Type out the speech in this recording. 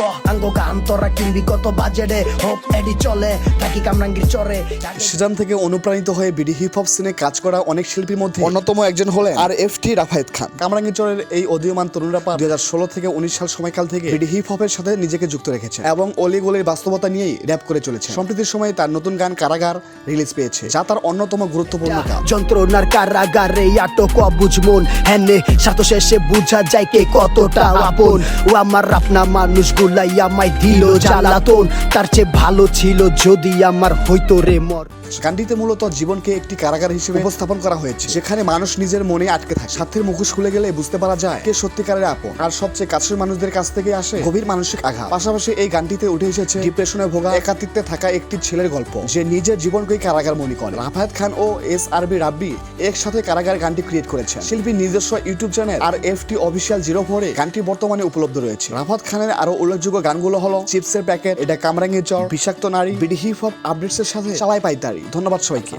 ক আঙ্গ গান তোরা কিনবি কত বাজেটে হোপ এডি চলে থাকি কামরাঙ্গির চরে। সেজান থেকে অনুপ্রাণিত হয়ে বিডি হিপ হপ সিনে কাজ করা অনেক শিল্পীর মধ্যে অন্যতম একজন হলেন আর এফ টি রাফায়েত খান। কামরাঙ্গীরচরের এই অদীয়মান তরুণ রাপা দুই হাজার ষোলো থেকে উনিশ সাল সময়কাল থেকে বিডি হিপ হপের সাথে নিজেকে যুক্ত রেখেছে এবং অলিগলির বাস্তবতা নিয়েই র্যাপ করে চলেছে সম্প্রতির সময়ে তার নতুন গান কারাগার রিলিজ পেয়েছে যা তার অন্যতম গুরুত্বপূর্ণ কাজ। যন্ত্রণার কারাগারে আটক বুঝমন হ্যানে শেষে বুঝা যায় কে কতটা আপন। ও আমার আপনা মানুষ গুলাই আমায় দিল জ্বালাতন। তার চেয়ে ভালো ছিল যদি আমার হইতো রে মর। গানটিতে মূলত জীবনকে একটি কারাগার হিসেবে উপস্থাপন করা হয়েছে, যেখানে মানুষ নিজের মনে আটকে থাকে। স্বার্থের মুখোশ খুলে গেলে বুঝতে পারা যায় কে সত্যিকারের আপন। আর সবচেয়ে কাছের মানুষদের কাছ থেকে আসে গভীর মানসিক আঘাত। পাশাপাশি এই গানটিতে উঠে এসেছে ডিপ্রেশনে ভোগা একাকিত্বে থাকা একটি ছেলের গল্প, যে নিজের জীবনকে কারাগার মনে করে। রাফায়াত খান ও এস আর বি রাব্বি একসাথে কারাগার গানটি ক্রিয়েট করেছেন। শিল্পীর নিজস্ব YouTube channel R F T official zero ফোরে গানটি বর্তমানে উপলব্ধ রয়েছে। রাফাত খানের আরও উল্লেখযোগ্য গানগুলো হলো, চিপসের প্যাকেট, এটা কামরাঙ্গের চর বিষাক্ত নারী, বিডি হিপ হপ আপডেটস এর সাথে চালাই পাইতারি। ধন্যবাদ সবাইকে।